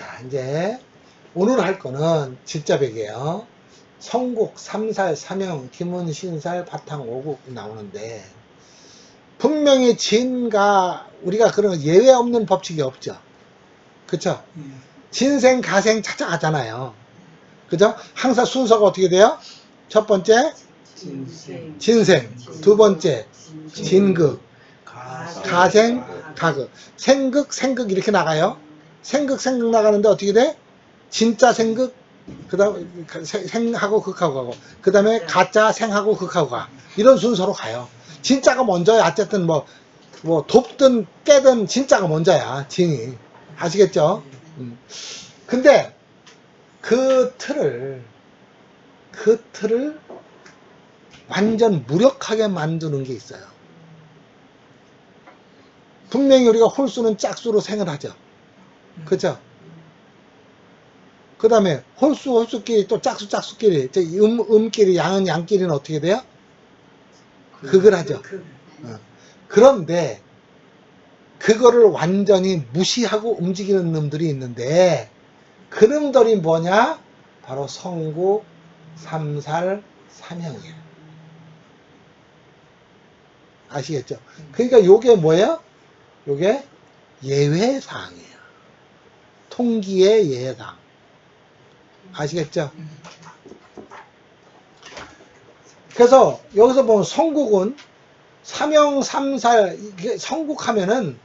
자, 이제 오늘 할 거는 진짜백이에요. 성국, 삼살, 삼형, 기문, 신살, 바탕, 오국 나오는데 분명히 진가 우리가 그런 예외 없는 법칙이 없죠. 그쵸? 예. 진생, 가생 찾아가잖아요. 그죠? 항상 순서가 어떻게 돼요? 첫 번째 진생, 진생, 두 번째 진극, 가생, 가극, 생극, 생극 이렇게 나가요. 생극, 생극 나가는데 어떻게 돼? 진짜 생극, 그 다음 생하고 극하고 가고, 그 다음에 가짜 생하고 극하고 가. 이런 순서로 가요. 진짜가 먼저야. 어쨌든 뭐, 뭐, 돕든 깨든 진짜가 먼저야. 진이. 아시겠죠? 음. 근데 그 틀을, 그 틀을 완전 무력하게 만드는 게 있어요. 분명히 우리가 홀수는 짝수로 생을 하죠. 그죠? 그 다음에 홀수, 홀수끼리 또 짝수, 짝수끼리, 저 음, 음끼리, 양은 양끼리는 어떻게 돼요? 극을 하죠. 어. 그런데 그거를 완전히 무시하고 움직이는 놈들이 있는데 그 놈들이 뭐냐? 바로 성구, 삼살, 삼형이에요. 아시겠죠? 그러니까 요게 뭐예요? 요게 예외사항이에요. 통기의 예외사항. 아시겠죠? 그래서 여기서 보면 성국은 삼형 삼살 성국하면은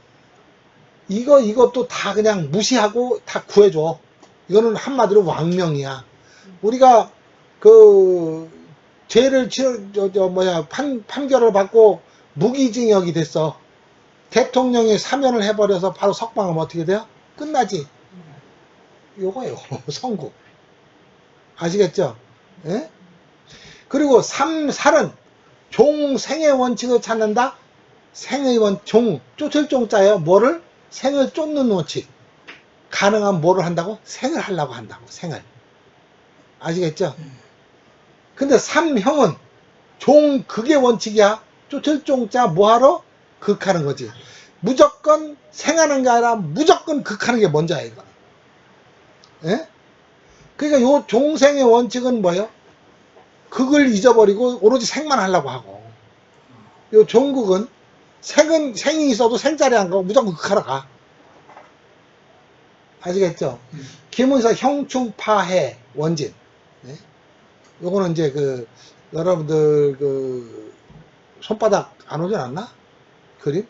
이거 이것도 다 그냥 무시하고 다 구해줘. 이거는 한마디로 왕명이야. 우리가 그 죄를 치러 저, 저 뭐야 판 판결을 받고 무기징역이 됐어. 대통령이 사면을 해버려서 바로 석방하면 어떻게 돼요? 끝나지. 요거예요. 성국. 아시겠죠? 예? 그리고 삼살은 종생의 원칙을 찾는다. 생의 원, 종, 쫓을 종자예요. 뭐를? 생을 쫓는 원칙. 가능한 뭐를 한다고? 생을 하려고 한다고. 생을. 아시겠죠? 근데 삼형은 종 극의 원칙이야. 쫓을 종자 뭐하러? 극하는 거지. 무조건 생하는 게 아니라 무조건 극하는 게 먼저야, 이거. 예? 그러니까 요 종생의 원칙은 뭐예요? 극을 잊어버리고 오로지 생만 하려고 하고. 요 종극은 생은, 생이 있어도 생자리 안 가고 무조건 극하러 가. 아시겠죠? 음. 김은서 형충파해 원진. 네? 요거는 이제 그, 여러분들 그, 손바닥 안 오지 않았나? 그림?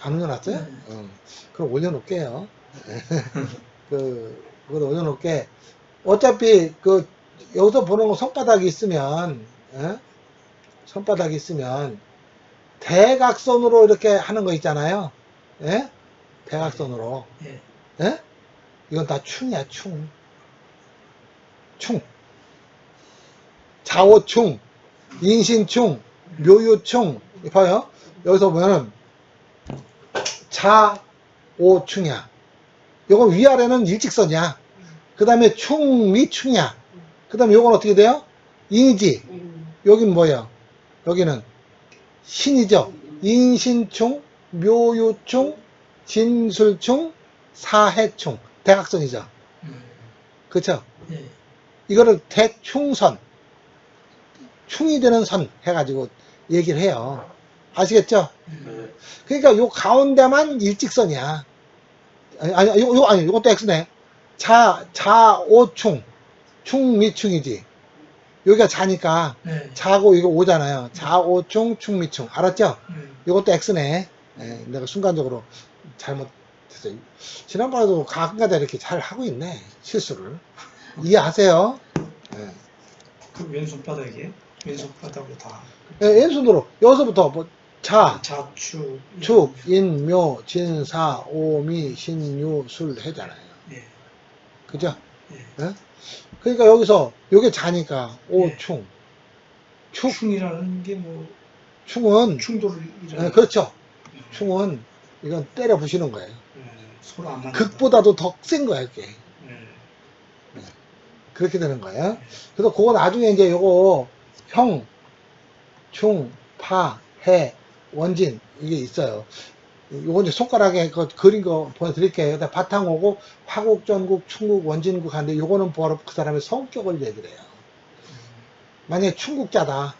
안 올려놨어요? 네. 어. 그럼 올려놓을게요. 그, 그걸 올려놓을게. 어차피 그, 여기서 보는 거 손바닥이 있으면, 예? 손바닥이 있으면, 대각선으로 이렇게 하는 거 있잖아요. 예? 대각선으로. 예. 예? 이건 다 충이야, 충. 충. 좌오충, 인신충, 묘유충. 봐요. 여기서 보면은 좌오충이야. 요건 위아래는 일직선이야. 그 다음에 충, 위충이야. 그 다음에 요건 어떻게 돼요? 인이지. 여긴 뭐예요? 여기는 신이죠. 인신충, 묘유충, 진술충, 사해충. 대각선이죠. 음. 그쵸? 예. 이거를 대충선, 충이 되는 선 해가지고 얘기를 해요. 아시겠죠? 예. 그러니까 요 가운데만 일직선이야. 아니, 아니, 요, 요, 아니, 요것도 X네. 자, 자오충. 충, 미충이지. 여기가 자니까, 예. 자고 이거 오잖아요. 자오충, 충, 미충. 알았죠? 예. 요것도 X네. 예, 내가 순간적으로 잘못했어요. 지난번에도 가끔가다 이렇게 잘 하고 있네. 실수를. 이해하세요? 예. 그 왼손바닥에 왼손바닥으로 다 예, 왼손으로. 여기서부터 뭐, 자, 자축 축, 인, 묘, 진, 사, 오, 미, 신, 유, 술 해잖아요. 예. 그죠? 예. 예? 그러니까 여기서 요게 자니까 오, 예. 충. 축, 충이라는 게 뭐 충은 충돌을 예, 그렇죠. 충은 이건 때려 부시는 거예요. 예. 극보다도 더 센 거야, 이게. 예. 그렇게 되는 거예요. 그래서 그거 나중에 이제 요거 형, 충, 파, 해, 원진 이게 있어요. 요거 이제 손가락에 그 그린 거 보여드릴게요. 바탕오고 화국, 전국, 충국, 원진국 하는데 요거는 바로 그 사람의 성격을 얘기를 해요. 만약에 충국자다.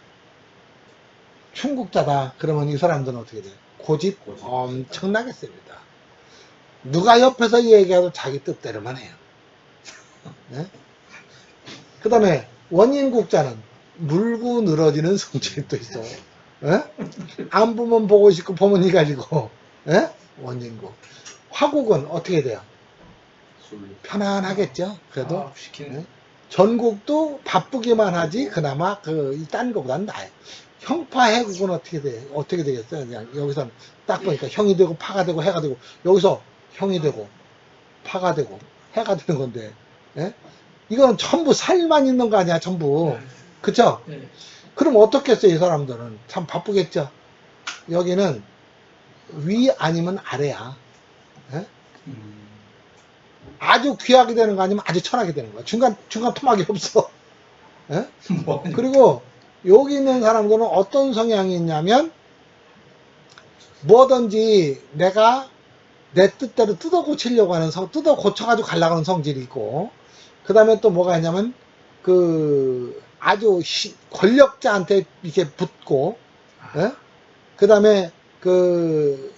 충국자다. 그러면 이 사람들은 어떻게 돼요? 고집 고집. 엄청나게 셉니다. 누가 옆에서 얘기해도 자기 뜻대로만 해요. 네? 그 다음에 원인국자는 물고 늘어지는 성질이 또 있어. 예? 안 보면 보고 싶고 보면 이가지고 예? 원인국. 화국은 어떻게 돼요? 술. 편안하겠죠. 그래도 아, 시키네. 네? 전국도 바쁘기만 하지 그나마 그딴 거보다는 나아요. 형파 해국은 어떻게 돼? 어떻게 되겠어요? 그냥 여기서 딱 보니까 형이 되고 파가 되고 해가 되고 여기서 형이 되고 파가 되고 해가 되는 건데 예? 이거는 전부 살만 있는 거 아니야 전부 그쵸? 네. 그럼 어떻겠어요 이 사람들은 참 바쁘겠죠 여기는 위 아니면 아래야 예? 음. 아주 귀하게 되는 거 아니면 아주 천하게 되는 거야 중간 중간 토막이 없어 예? 뭐, 그리고 여기 있는 사람들은 어떤 성향이 있냐면 뭐든지 내가 내 뜻대로 뜯어 고치려고 하는 성, 뜯어 고쳐가지고 하는 성질이 있고, 그 다음에 또 뭐가 있냐면, 그, 아주 시- 권력자한테 이렇게 붙고, 그 다음에 그,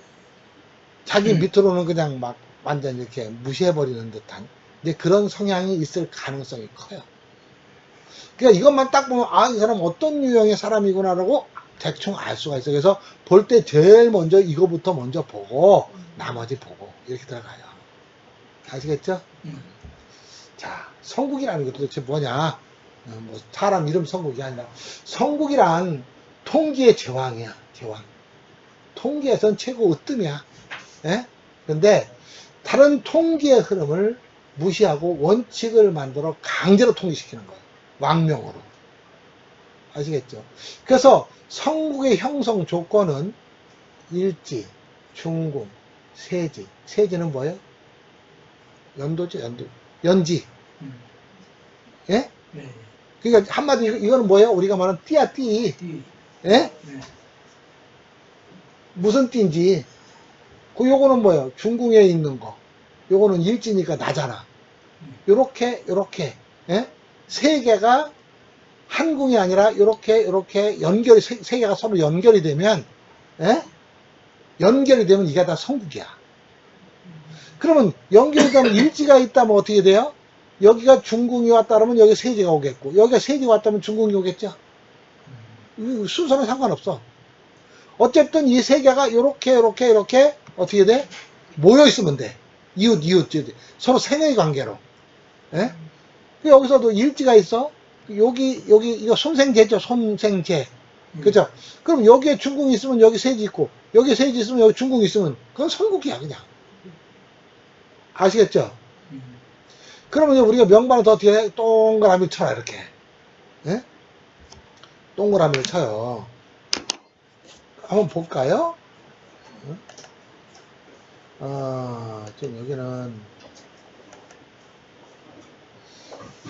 자기 밑으로는 그냥 막 완전 이렇게 무시해버리는 듯한, 이제 그런 성향이 있을 가능성이 커요. 그러니까 이것만 딱 보면 아 이 사람 어떤 유형의 사람이구나라고 대충 알 수가 있어요. 그래서 볼 때 제일 먼저 이거부터 먼저 보고 나머지 보고 이렇게 들어가요. 아시겠죠? 음. 자, 성국이라는 게 도대체 뭐냐? 어, 뭐 사람 이름 성국이 아니라 성국이란 통기의 제왕이야. 제왕. 통기에선 최고 으뜸이야. 예? 근데 다른 통기의 흐름을 무시하고 원칙을 만들어 강제로 통일시키는 거예요. 왕명으로. 아시겠죠? 그래서 성국의 형성 조건은 일지, 중궁, 세지. 세지는 뭐예요? 연도죠, 연도. 연지. 음. 예? 네. 그러니까 한마디 이거- 이거는 뭐예요? 우리가 말하는 띠야, 띠. 띠. 예? 네. 무슨 띠인지. 그 요거는 뭐예요? 중궁에 있는 거. 요거는 일지니까 나잖아. 요렇게, 요렇게, 예? 세 개가 한 궁이 아니라 요렇게, 요렇게 연결이, 세, 세 개가 서로 연결이 되면, 예? 연결이 되면 이게 다 성국이야. 그러면 연결이 되면 일지가 있다면 어떻게 돼요? 여기가 중궁이 왔다 그러면 여기 세지가 오겠고, 여기가 세지가 왔다면 중궁이 오겠죠? 이 순서는 상관없어. 어쨌든 이 세 개가 요렇게, 요렇게, 요렇게, 어떻게 돼? 모여 있으면 돼. 이웃, 이웃, 이웃. 서로 세뇌의 관계로. 예? 그 여기서도 일지가 있어. 여기, 여기, 이거 손생제죠, 손생제. 음. 그죠? 그럼 여기에 중궁이 있으면 여기 세지 있고, 여기 세지 있으면 여기 중궁이 있으면, 그건 성국이야, 그냥. 아시겠죠? 음. 그러면 우리가 명반을 더 해? 동그라미를 쳐라, 이렇게. 예? 동그라미를 쳐요. 한번 볼까요? 응? 아, 좀 여기는,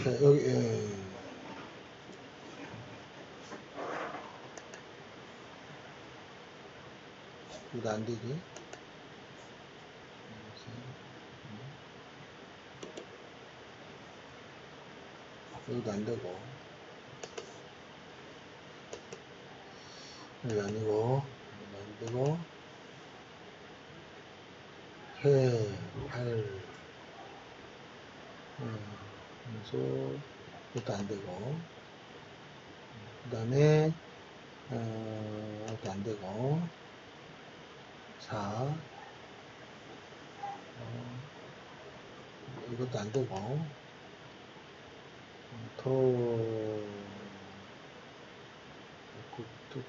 자, 여기, 예. 이거 안 되지? 여기도 안 되고. 여기 아니고, 여기 안 되고. 해, 할, 음, 그래서, 이것도 안 되고. 그 다음에, 어, 이것도 안 되고. 사, 어, 이것도 안 되고. 토, 국도,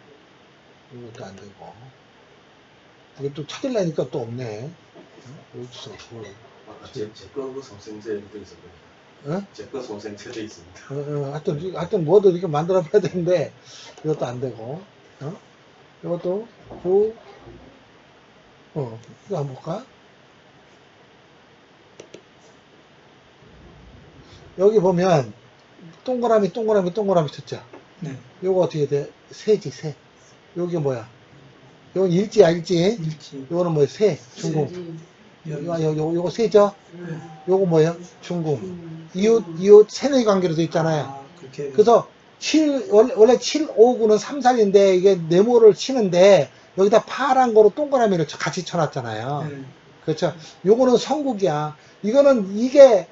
이것도 안 되고. 이게 또 찾으려니까 또 없네. 어디서, 그걸. 아, 제, 제거 그 성생제도 있었거든요. 어? 제거 성생제도 있습니다. 어, 어, 하여튼, 하여튼 뭐도 이렇게 만들어 봐야 되는데, 이것도 안 되고, 어? 이것도, 구, 어, 이거 한번 볼까? 여기 보면, 동그라미, 동그라미, 동그라미 쳤죠? 네. 요거 어떻게 돼? 세지, 세. 요게 뭐야? 요건 일지야, 일지. 일지. 요거는 뭐, 세, 중궁. 연. 요, 요, 요, 요거 세죠? 네. 요거 뭐예요? 중궁. 이웃, 이웃, 세의 관계로 돼 있잖아요. 아, 그렇게. 그래서 7, 원래, 원래 7, 5, 9는 3, 4인데 이게 네모를 치는데 여기다 파란 거로 동그라미를 쳐- 같이 쳐놨잖아요. 네. 그렇죠. 요거는 성국이야. 이거는 이게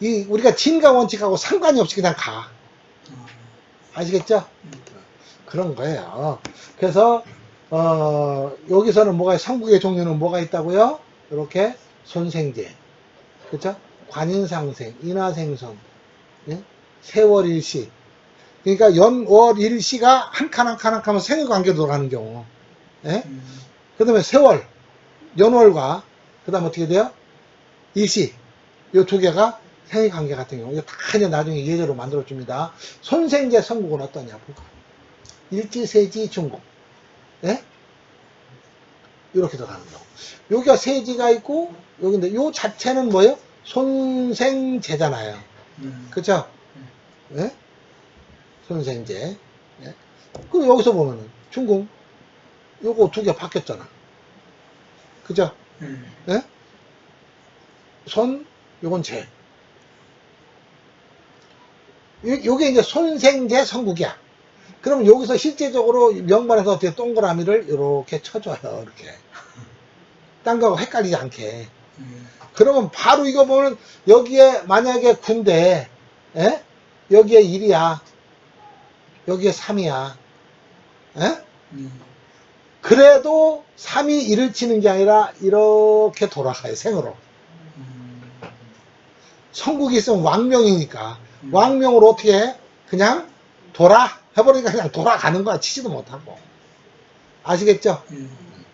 이 우리가 진가 원칙하고 상관이 없이 그냥 가. 아, 아시겠죠? 음. 그런 거예요. 그래서 어 여기서는 뭐가 성국의 종류는 뭐가 있다고요? 이렇게 손생제, 그렇죠? 관인상생, 인하생선, 예? 세월일시. 그러니까 연월일시가 한 칸 한 칸 한 칸은 생일 관계로 돌아가는 경우. 예? 음. 그 다음에 세월, 연월과, 그 다음 어떻게 돼요? 일시. 요 두 개가 생의 관계 같은 경우. 이거 다 이제 나중에 예제로 만들어 줍니다. 손생제 성국은 어떠냐, 볼까? 일지, 세지, 중국. 예? 이렇게 들어가는 경우. 여기가 세지가 있고, 여기인데, 요 자체는 뭐예요? 손생제잖아요. 음. 그쵸? 예? 손생제. 예? 그럼 여기서 보면은, 중국. 요거 두 개 바뀌었잖아. 그죠? 음. 예? 손, 요건 제. 요- 요게 이제 손생제 성국이야. 그럼 여기서 실제적으로 명반에서 어떻게 동그라미를 이렇게 쳐줘요. 이렇게. 딴 거하고 헷갈리지 않게. 음. 그러면 바로 이거 보면 여기에 만약에 군대, 예? 여기에 1이야. 여기에 3이야. 예? 음. 그래도 3이 1을 치는 게 아니라 이렇게 돌아가요. 생으로. 음. 성국이 있으면 왕명이니까. 음. 왕명으로 어떻게 해? 그냥 돌아. 해버리니까 그냥 돌아가는 거야. 치지도 못하고. 아시겠죠? 음.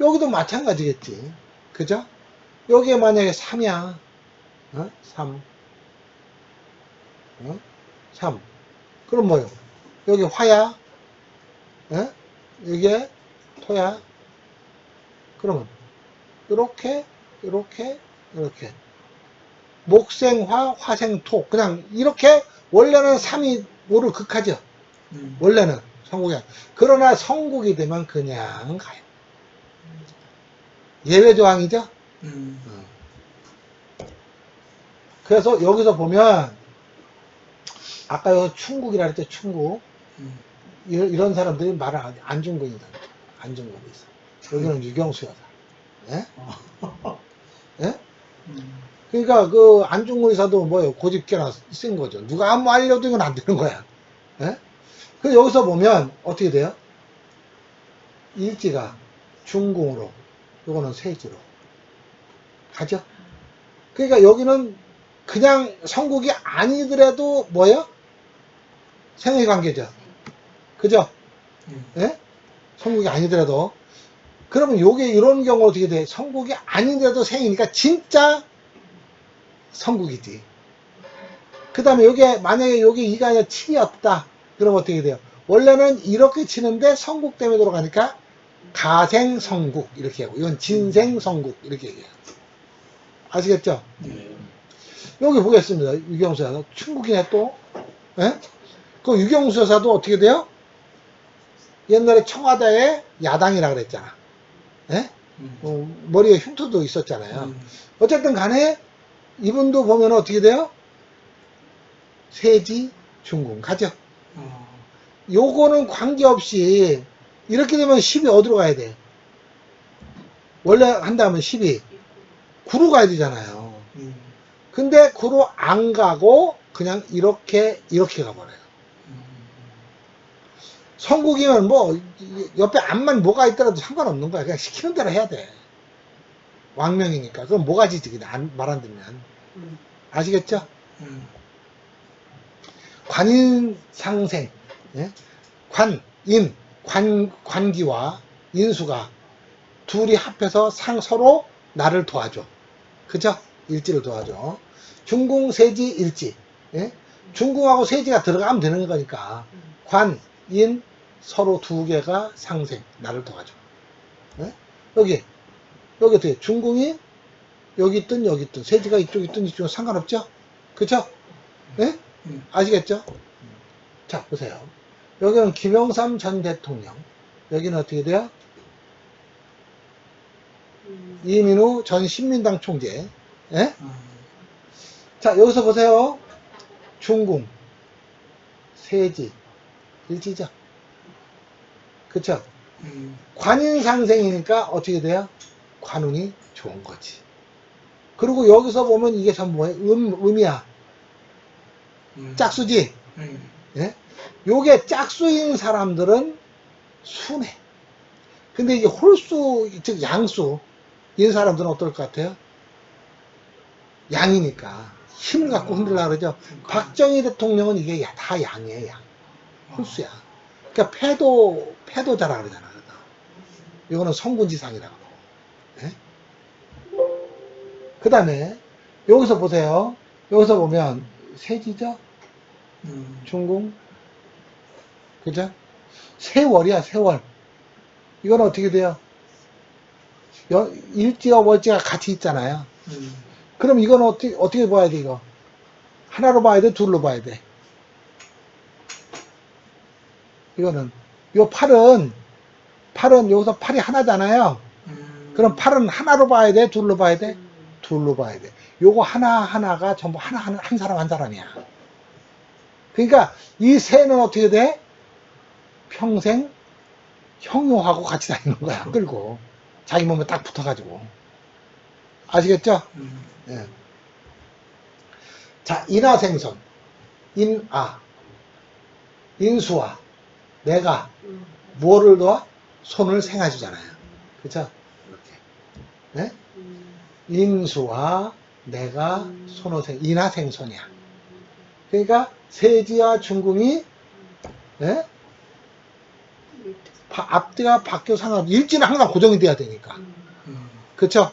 여기도 마찬가지겠지. 그죠? 여기에 만약에 3이야. 어? 3. 어? 3. 그럼 뭐요? 여기 화야. 어? 이게 토야. 그러면 이렇게 이렇게 이렇게 목생화 화생토 그냥 이렇게 원래는 3이 5를 극하죠. 음. 원래는 성국이 아니- 그러나 성국이 되면 그냥 가요. 예외 조항이죠. 음. 그래서 여기서 보면 아까 여기 충국이라 했죠. 충국 음. 이- 이런 사람들이 말을 안- 안중근이다. 안중근이 있어. 여기는 유경수 여사. 예? 예? 음. 그러니까 그 안중근 의사도 뭐예요? 고집개나 쓴 거죠. 누가 아무 알려도 이건 안 되는 거야. 예? 그 여기서 보면 어떻게 돼요? 일지가 중궁으로, 요거는 세지로 가죠. 그러니까 여기는 그냥 성국이 아니더라도 뭐예요? 생의 관계죠. 그죠? 음. 예? 성국이 아니더라도 그러면 요게 이런 경우 어떻게 돼? 성국이 아닌데도 생이니까 진짜 성국이지. 그 다음에 요게 만약에 요게 이가 아니라 7이었다. 그럼 어떻게 돼요? 원래는 이렇게 치는데 성국 때문에 돌아가니까 가생성국 이렇게 하고 이건 진생성국 이렇게 얘기해요. 아시겠죠? 네. 여기 보겠습니다. 유경수 여사. 충국이네 또. 예? 그 유경수 여사도 어떻게 돼요? 옛날에 청와대에 야당이라 그랬잖아. 예? 음. 어, 머리에 흉터도 있었잖아요. 음. 어쨌든 간에 이분도 보면 어떻게 돼요? 세지 중궁 가죠. 아. 요거는 관계없이 이렇게 되면 10이 어디로 가야 돼? 원래 한다면 10이 9로 가야 되잖아요. 음. 근데 9로 안 가고 그냥 이렇게 이렇게 가버려요. 음. 성국이면 뭐 옆에 앞만 뭐가 있더라도 상관없는 거야. 그냥 시키는 대로 해야 돼. 왕명이니까. 그럼 뭐가 지지 그냥 말안 듣면. 아시겠죠? 음. 관인상생, 예? 관, 인, 관, 관기와 인수가 둘이 합해서 상 서로 나를 도와줘. 그죠? 일지를 도와줘. 중궁, 세지, 일지. 예? 중궁하고 세지가 들어가면 되는 거니까 관, 인 서로 두 개가 상생, 나를 도와줘. 예? 여기, 여기 어떻게 중궁이 여기 있든 여기 있든 세지가 이쪽 있든 이쪽 은 상관없죠? 그죠? 예? 음. 아시겠죠? 자, 보세요. 여기는 김영삼 전 대통령. 여기는 어떻게 돼요? 음. 이민우 전 신민당 총재. 예? 아, 자, 여기서 보세요. 중궁, 세지, 일지죠. 그쵸? 음. 관인상생이니까 어떻게 돼요? 관운이 좋은 거지. 그리고 여기서 보면 이게 전부 뭐예요? 음, 음이야. 음. 짝수지? 음. 예? 요게 짝수인 사람들은 순해. 근데 이게 홀수, 즉 양수, 인 사람들은 어떨 것 같아요? 양이니까. 힘을 갖고 흔들라 그러죠. 박정희 대통령은 이게 야- 다 양이에요, 양. 홀수야. 그러니까 패도, 패도자라 그러잖아. 이거는 성군지상이라고. 그 다음에, 여기서 보세요. 여기서 보면, 세지죠? 음. 중궁. 그죠? 세월이야, 세월. 이건 어떻게 돼요? 여- 일지와 월지가 같이 있잖아요. 음. 그럼 이건 어떻게, 어떻게 봐야 돼, 이거? 하나로 봐야 돼, 둘로 봐야 돼? 이거는, 요 팔은, 팔은 여기서 팔이 하나잖아요. 음. 그럼 팔은 하나로 봐야 돼, 둘로 봐야 돼? 둘로 봐야 돼. 요거 하나하나가 전부 하나, 한, 한 사람 한 사람이야. 그러니까 이 새는 어떻게 돼? 평생 형용하고 같이 다니는 거야, 끌고. 자기 몸에 딱 붙어가지고. 아시겠죠? 음. 예. 자, 인하생선. 인아. 인수와. 내가 음. 뭐를 도와? 손을 생해주잖아요. 그쵸? 음. 인수와 내가 손을 생, 인하생손이야. 그러니까 세지와 중궁이 예? 바- 앞뒤가 바뀌어 상관 일지는 항상 고정이 돼야 되니까. 음. 그쵸?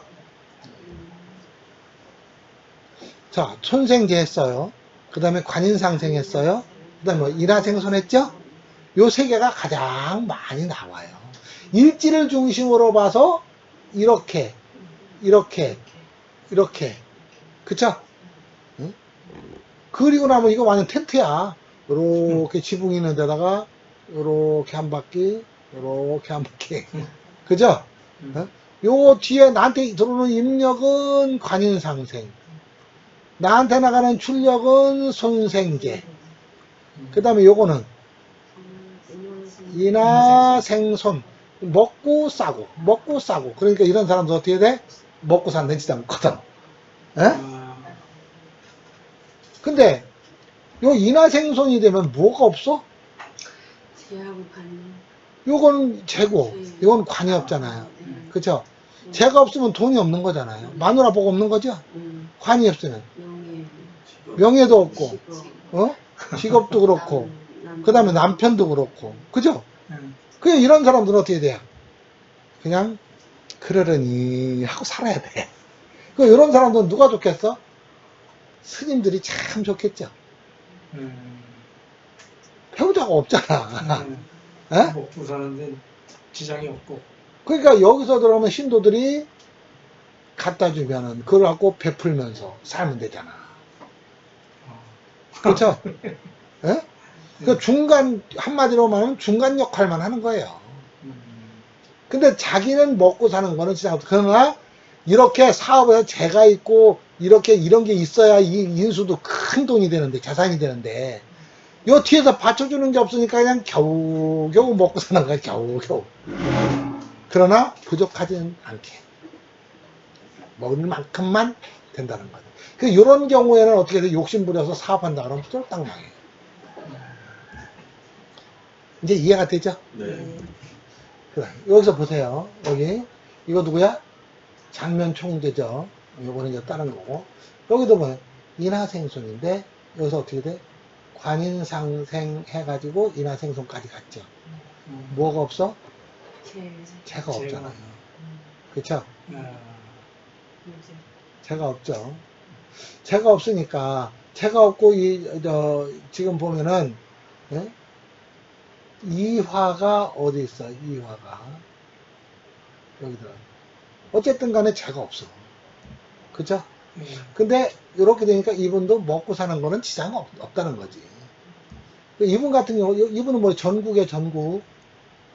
자, 손생제 했어요. 그 다음에 관인상생 했어요. 그 다음에 뭐 인하생손 했죠? 요 세 개가 가장 많이 나와요. 일지를 중심으로 봐서 이렇게, 이렇게, 이렇게. 그쵸? 응? 그리고 나면 이거 완전 텐트야. 요렇게 지붕 있는 데다가 요렇게 한 바퀴, 요렇게 한 바퀴. 그죠? 음. 어? 요 뒤에 나한테 들어오는 입력은 관인상생. 나한테 나가는 출력은 손생제. 그 다음에 요거는 인하생손. 먹고 싸고, 먹고 싸고. 그러니까 이런 사람들 어떻게 돼? 먹고 산는 지도 않거든. 에? 아, 근데 요 인하생손이 되면 뭐가 없어? 제하고 반. 요건 재고, 요건 관이 없잖아요. 그쵸? 재가 없으면 돈이 없는 거잖아요. 마누라 보고 없는 거죠? 음. 관이 없으면. 명예. 명예도 없고, 직업. 어? 직업도 그렇고, 남- 그 다음에 남편도 그렇고, 그죠? 음. 그냥 이런 사람들은 어떻게 돼요? 그냥, 그러려니 하고 살아야 돼. 그, 이런 사람들은 누가 좋겠어? 스님들이 참 좋겠죠. 음. 배우자가 없잖아. 음. 에? 먹고 사는데 지장이 없고. 그러니까 여기서 들어오면 신도들이 갖다 주면은, 그걸 갖고 베풀면서 살면 되잖아. 어. 그렇죠? 예? 그 중간 한마디로 말하면 중간 역할만 하는 거예요. 음. 근데 자기는 먹고 사는 거는 진짜 없- 그러나 이렇게 사업에 재가 있고 이렇게 이런 게 있어야 이 인수도 큰 돈이 되는데 자산이 되는데 요 뒤에서 받쳐주는 게 없으니까 그냥 겨우겨우 먹고 사는 거야 겨우겨우 그러나 부족하지는 않게 먹을 만큼만 된다는 거죠 그 이런 경우에는 어떻게 돼 욕심 부려서 사업한다 그러면 쫄딱 망해 이제 이해가 되죠? 네. 그래. 여기서 보세요. 여기. 이거 누구야? 장면 총재죠. 요거는 이제 다른 거고. 여기도 보면 인하생손인데, 여기서 어떻게 돼? 관인상생 해가지고 인하생손까지 갔죠. 음. 뭐가 없어? 제. 재가 재가. 없잖아요. 그쵸? 아, 이제. 재가 없죠. 재가 없으니까, 재가 없고, 이, 저, 지금 보면은, 예? 이화가 어디 있어? 이화가. 여기 들어. 어쨌든 간에 재가 없어. 그죠? 음. 근데, 이렇게 되니까 이분도 먹고 사는 거는 지장 없, 없다는 거지. 이분 같은 경우, 이분은 뭐 전국의 전국,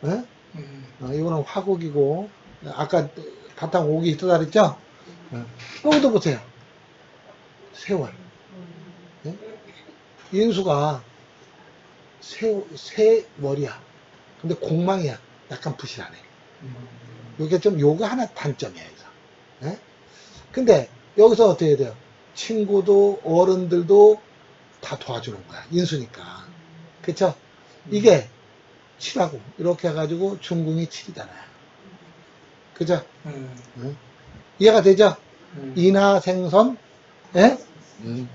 예? 음. 어, 이거는 화국이고, 아까 바탕 옥이 있다 그랬죠? 어. 여기도 보세요. 세월. 예? 인수가 세, 세월이야. 근데 공망이야. 약간 부실하네. 음. 요게 좀 요거 하나 단점이야, 이거. 예? 근데 여기서 어떻게 해야 돼요? 친구도 어른들도 다 도와주는 거야. 인수니까. 그쵸? 이게 7하고 이렇게 해가지고 중궁이 7이잖아요. 그죠? 음. 응? 이해가 되죠? 음. 인하생선, 예? 음.